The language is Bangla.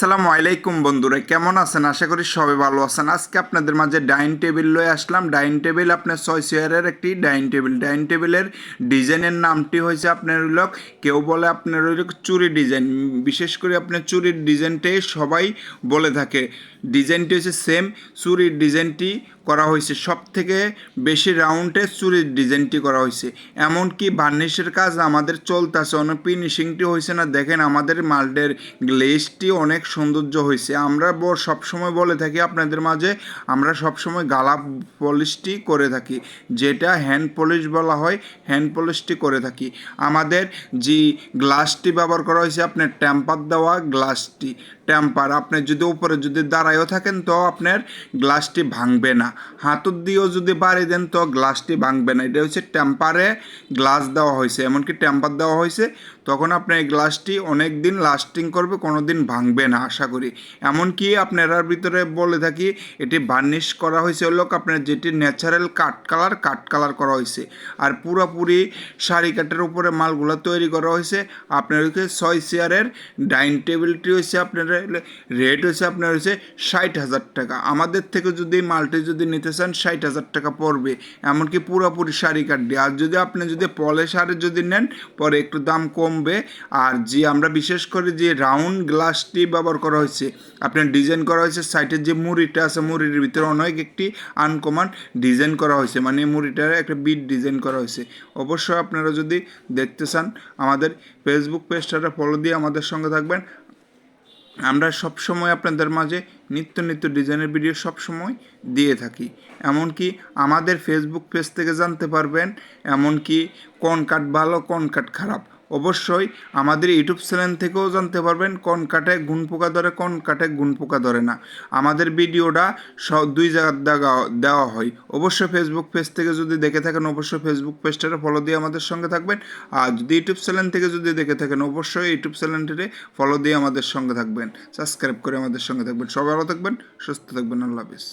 আসসালামু আলাইকুম বন্ধুরা, কেমন আছেন? আশা করি সবাই ভালো আছেন। আজকে আপনাদের মাঝে ডাইনিং টেবিল লয়ে আসলাম। ডাইনিং টেবিল আপনার ছয় চেয়ারের একটি ডাইনিং টেবিল। ডাইনিং টেবিলের ডিজাইনের নামটি হয়েছে আপনার হইল, কেউ বলে আপনার হইল চুরি ডিজাইন। বিশেষ করে আপনার চুরির ডিজাইনটাই সবাই বলে থাকে। ডিজাইনটি হচ্ছে সেম চুরির ডিজাইনটি করা হয়েছে। সব থেকে বেশি রাউন্ডে চুরির ডিজাইনটি করা হয়েছে। এমনকি বার্নিশের কাজ আমাদের চলতেছে। অনেক ফিনিশিংটি হয়েছে না। দেখেন আমাদের মাল্টের গ্লেজটি অনেক সৌন্দর্য হয়েছে। আমরা সবসময় বলে থাকি আপনাদের মাঝে, আমরা সবসময় গালা পলিশটি করে থাকি। যেটা হ্যান্ড পলিশ বলা হয় হ্যান্ড পলিশটি করে থাকি। আমাদের যে গ্লাসটি ব্যবহার করা হয়েছে, আপনার টেম্পার দেওয়া গ্লাসটি টেম্পার, আপনি যদি উপরে যদি দাঁড়ায়ও থাকেন তো আপনার গ্লাসটি ভাঙবে না। হাতুর দিয়েও যদি বাড়ি দেন তো গ্লাসটি ভাঙবে না। এটা হচ্ছে টেম্পারে গ্লাস দেওয়া হয়েছে। এমনকি টেম্পার দেওয়া হয়েছে। তখন আপনার এই গ্লাসটি অনেক দিন লাস্টিং করবে কোনো দিন ভাঙবে না, আশা করি। এমনকি আপনার ভিতরে বলে থাকি, এটি বার্নিশ করা হয়েছে হলো আপনার যেটি ন্যাচারাল কাঠ কালার কাঠ কালার করা হয়েছে। আর পুরোপুরি শাড়ি কাঠের উপরে মালগুলো তৈরি করা হয়েছে। আপনার হচ্ছে ছয় চেয়ারের ডাইনিং টেবিলটি হচ্ছে আপনার রেট হচ্ছে আপনার হচ্ছে ষাট হাজার টাকা। আমাদের থেকে যদি মালটি যদি নিতে চান, ষাট হাজার টাকা পড়বে। এমনকি পুরোপুরি শাড়ি দিয়ে। আর যদি আপনি যদি পলে শাড়ি যদি নেন, পরে একটু দাম কমবে। আর যে আমরা বিশেষ করে যে রাউন্ড গ্লাসটি ব্যবহার করা হয়েছে, আপনার ডিজাইন করা হয়েছে সাইডের যে মুড়িটা আছে, মুড়ির ভিতরে অনেক একটি আনকমন ডিজাইন করা হয়েছে। মানে মুড়িটার একটা বিট ডিজাইন করা হয়েছে। অবশ্যই আপনারা যদি দেখতে চান, আমাদের ফেসবুক পেজটা ফলো দিয়ে আমাদের সঙ্গে থাকবেন। আমরা সব সময় আপনাদের মাঝে নিত্য নিত্য ডিজাইনের ভিডিও সব সময় দিয়ে থাকি। এমনকি আমাদের ফেসবুক পেজ থেকে জানতে পারবেন, এমনকি কোন কাঠ ভালো, কোন কাঠ খারাপ। অবশ্যই আমাদের ইউটিউব চ্যানেল থেকেও জানতে পারবেন কোন কাঠে গুণ পোকা ধরে, কোন কাঠে গুণ পোকা ধরে না। আমাদের ভিডিওটা সব দুই জায়গার দেওয়া দেওয়া হয়। অবশ্যই ফেসবুক পেজ থেকে যদি দেখে থাকেন, অবশ্যই ফেসবুক পেজটা ফলো দিয়ে আমাদের সঙ্গে থাকবেন। আর যদি ইউটিউব চ্যানেল থেকে যদি দেখে থাকেন, অবশ্যই ইউটিউব চ্যানেলটিতে ফলো দিয়ে আমাদের সঙ্গে থাকবেন। সাবস্ক্রাইব করে আমাদের সঙ্গে থাকবেন। সবাই ভালো থাকবেন, সুস্থ থাকবেন। আল্লাহ হাফিজ।